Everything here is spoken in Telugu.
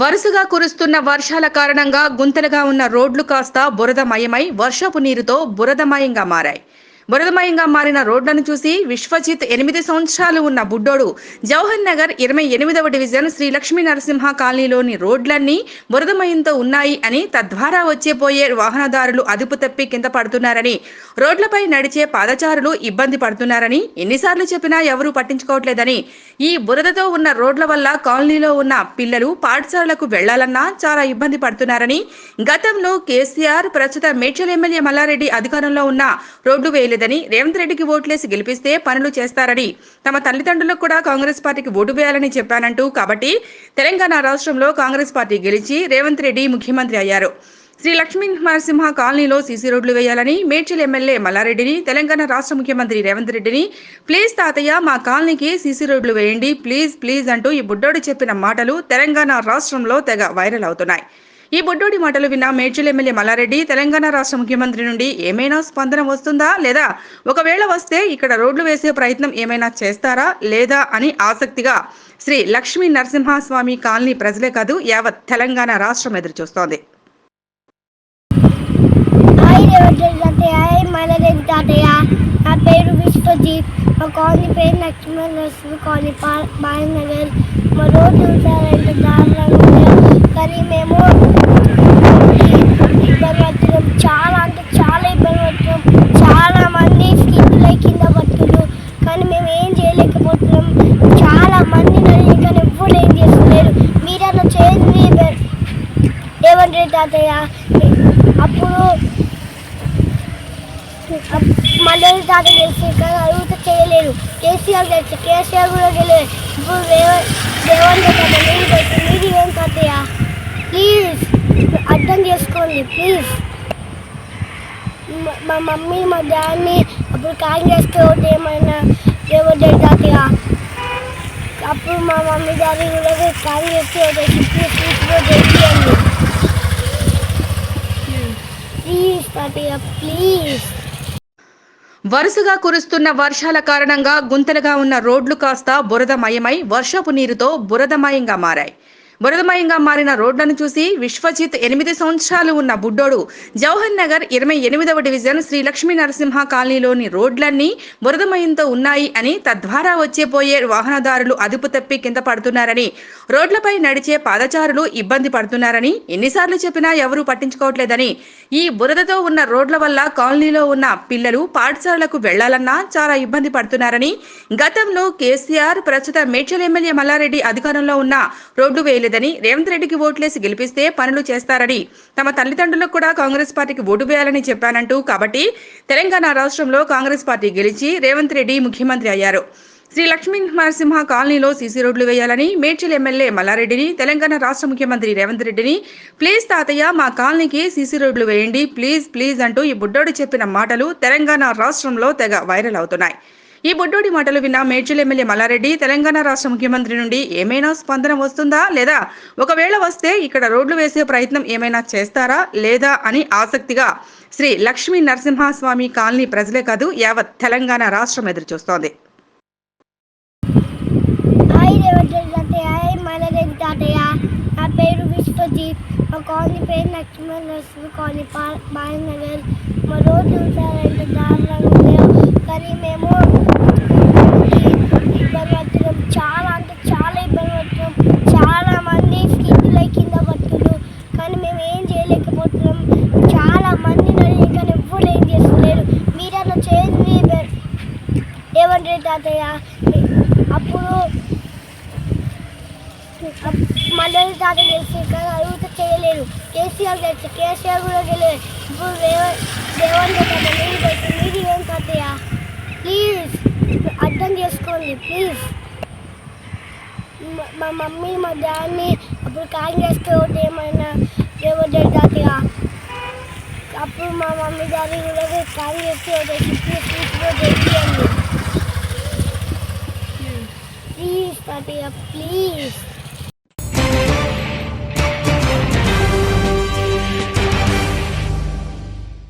వరుసగా కురుస్తున్న వర్షాల కారణంగా గుంతలుగా ఉన్న రోడ్లు కాస్త బురదమయమై వర్షపు నీరుతో బురదమయంగా మారాయి. బురదమయంగా మారిన రోడ్లను చూసి విశ్వజిత్ ఎనిమిది సంవత్సరాలు ఉన్న బుడ్డోడు. జవహర్ నగర్ ఇరవై ఎనిమిదవ డివిజన్ శ్రీ లక్ష్మీ నరసింహ కాలనీలోని రోడ్లన్నీ బురదమయంతో ఉన్నాయి అని తద్వారా వచ్చే పోయే వాహనదారులు అదుపు తప్పి కింద పడుతున్నారని రోడ్లపై నడిచే పాదచారులు ఇబ్బంది పడుతున్నారని ఎన్నిసార్లు చెప్పినా ఎవరూ పట్టించుకోవట్లేదని ఈ బురదతో ఉన్న రోడ్ల వల్ల కాలనీలో ఉన్న పిల్లలు పాఠశాలలకు వెళ్ళాలన్నా చాలా ఇబ్బంది పడుతున్నారని గతంలో కేసీఆర్ ప్రస్తుత మేడ్చల్ ఎమ్మెల్యే మల్లారెడ్డి అధికారంలో ఉన్న రోడ్డు లేదని రేవంత్ రెడ్డికి ఓట్లేసి గెలిపిస్తే పనులు చేస్తారని తమ తల్లిదండ్రులకు కూడా కాంగ్రెస్ పార్టీకి ఓటు వేయాలని చెప్పానంటూ కాబట్టి తెలంగాణ రాష్ట్రంలో కాంగ్రెస్ పార్టీ గెలిచి రేవంత్ రెడ్డి ముఖ్యమంత్రి అయ్యారు. శ్రీ లక్ష్మీ నరసింహ కాలనీలో సీసీ రోడ్లు వేయాలని మేడ్చల్ ఎమ్మెల్యే మల్లారెడ్డిని తెలంగాణ రాష్ట్ర ముఖ్యమంత్రి రేవంత్ రెడ్డిని ప్లీజ్ తాతయ్య మా కాలనీకి సీసీ రోడ్లు వేయండి ప్లీజ్ ప్లీజ్ అంటూ ఈ బుడ్డోడు చెప్పిన మాటలు తెలంగాణ రాష్ట్రంలో తెగ వైరల్ అవుతున్నాయి. ఈ బుడ్డోడి మాటలు విన్న మేడ్చల్ ఎమ్మెల్యే మల్లారెడ్డి తెలంగాణ రాష్ట్ర ముఖ్యమంత్రి నుండి ఏమైనా స్పందన వస్తుందా లేదా? ఒకవేళ వస్తే ఇక్కడ రోడ్లు వేసే ప్రయత్నం ఏమైనా చేస్తారా లేదా అని ఆసక్తిగా శ్రీ లక్ష్మీ నరసింహస్వామి కాలనీ ప్రజలే కాదు యావత్ తెలంగాణ రాష్ట్రం ఎదురు చూస్తోంది. హాయ్ నా పేరు విశ్వజీత్. మా కాలనీ పేరు లక్ష్మీ నరసింహ కాలనీ బాలనగర్ నగర్ మా రోడ్డు చూసారంటే దారుణంగా ఉంది. కానీ మేము ఇబ్బంది పడుతున్నాం చాలా అంటే చాలా ఇబ్బంది పడుతున్నాం చాలా మంది స్కిట్లు కింద పడుతున్నారు కానీ మేము ఏం చేయలేకపోతున్నాం చాలా మంది నడిచి కానీ ఎవ్వరు ఏం చేస్తలేరు మీరన్నా చేయండి రేవంత్ రెడ్డి తాతయ్య అప్పుడు మళ్ళీ తాత గెలిచి కానీ అడుగుతూ చేయలేదు కేసీఆర్ తెచ్చి కేసీఆర్ కూడా గెలలేదు ఇప్పుడు రేవంత్ తాత మీరు గెలిచి నీరు ఏం తాతయ్య ప్లీజ్ అర్థం చేసుకోండి ప్లీజ్ మా మమ్మీ మా డాడీని అప్పుడు కాంగ్రెస్కి ఓటు ఏమైనా ఏమో తాతయ్య అప్పుడు మా మమ్మీ డాడీ కూడా కాంగ్రెస్కి ఓటు వేసి ప్లీజ్ ప్లీజ్ ఓటు ప్లీజ్ వరుసగా కురుస్తున్న వర్షాల కారణంగా గుంతలుగా ఉన్న రోడ్లు కాస్త బురదమయమై వర్షపు నీరుతో బురదమయంగా మారాయి. బురదమయంగా మారిన రోడ్లను చూసి విశ్వజిత్ ఎనిమిది సంవత్సరాలు ఉన్న బుడ్డోడు. జవహర్ నగర్ ఇరవై ఎనిమిదవ డివిజన్ శ్రీ లక్ష్మీ నరసింహ కాలనీలోని రోడ్లన్నీ బురదమయంతో ఉన్నాయి అని తద్వారా వచ్చేపోయే వాహనదారులు అదుపు తప్పి కింద పడుతున్నారని రోడ్లపై నడిచే పాదచారులు ఇబ్బంది పడుతున్నారని ఎన్నిసార్లు చెప్పినా ఎవరూ పట్టించుకోవట్లేదని ఈ బురదతో ఉన్న రోడ్ల వల్ల కాలనీలో ఉన్న పిల్లలు పాఠశాలలకు వెళ్ళాలన్నా చాలా ఇబ్బంది పడుతున్నారని గతంలో కేసీఆర్ ప్రస్తుత మేడ్చల్ ఎమ్మెల్యే మల్లారెడ్డి అధికారంలో ఉన్న రోడ్డు లేదని రేవంత్ రెడ్డికి ఓట్లేసి గెలిపిస్తే పనులు చేస్తారని తమ తల్లిదండ్రులకు కూడా కాంగ్రెస్ పార్టీకి ఓటు వేయాలని చెప్పానంటూ కాబట్టి తెలంగాణ రాష్ట్రంలో కాంగ్రెస్ పార్టీ గెలిచి రేవంత్ రెడ్డి ముఖ్యమంత్రి అయ్యారు. శ్రీ లక్ష్మీ నరసింహ కాలనీలో సీసీ రోడ్లు వేయాలని మేడ్చల్ ఎమ్మెల్యే మల్లారెడ్డిని తెలంగాణ రాష్ట్ర ముఖ్యమంత్రి రేవంత్ రెడ్డిని ప్లీజ్ తాతయ్య మా కాలనీకి సీసీ రోడ్లు వేయండి ప్లీజ్ ప్లీజ్ అంటూ ఈ బుడ్డోడు చెప్పిన మాటలు తెలంగాణ రాష్ట్రంలో తెగ వైరల్ అవుతున్నాయి. ఈ బుడ్డోడి మాటలు విన్న మేడ్చల్ ఎమ్మెల్యే మల్లారెడ్డి తెలంగాణ రాష్ట్ర ముఖ్యమంత్రి నుండి ఏమైనా స్పందన వస్తుందా లేదా? ఒకవేళ వస్తే ఇక్కడ రోడ్లు వేసే ప్రయత్నం ఏమైనా చేస్తారా లేదా అని ఆసక్తిగా శ్రీ లక్ష్మీ నరసింహస్వామి కాలనీ ప్రజలే కాదు యావత్ తెలంగాణ రాష్ట్రం ఎదురు చూస్తోంది. హాయ్ నా పేరు విశ్వజీత్. మా కాలనీ పేరు లక్ష్మీ నరసింహ కాలనీ బాలనగర్. మా రోడ్లు చూసారంటే దారుణంగా ఉంది. కానీ మేము ఇబ్బంది పడుతున్నాం చాలా అంటే చాలా ఇబ్బంది పడుతున్నాం చాలా మంది స్కిట్లు కింద పడుతున్నారు కానీ లేకపోతున్నాం చాలా మంది నడిచి కానీ ఎవ్వరు ఏం చేస్తలేరు. మీరన్నా చేయండి రేవంత్ తాతయ్య? అప్పుడు మళ్ళీ తాత తెలిసి కానీ అడుగుతూ చేయలేరు. కేసీఆర్ గెలిచి కేసీఆర్ కూడా గెలలేదు ఇప్పుడు రేవంత్ తాత మీరు గెలిచి మీరు ఏం తాతయ్య? ప్లీజ్ అర్థం చేసుకోండి ప్లీజ్. మా మమ్మీ మా డాడీ అప్పుడు కాంగ్రెస్కి ఒకటి ఏమైనా రేవంత్ రెడ్డి తాతయ్య అప్పుడు మా మమ్మీ డాడీ కూడా కాంగ్రెస్కి ఓటు వేసి ప్లీజ్ తాతయ్య ప్లీజ్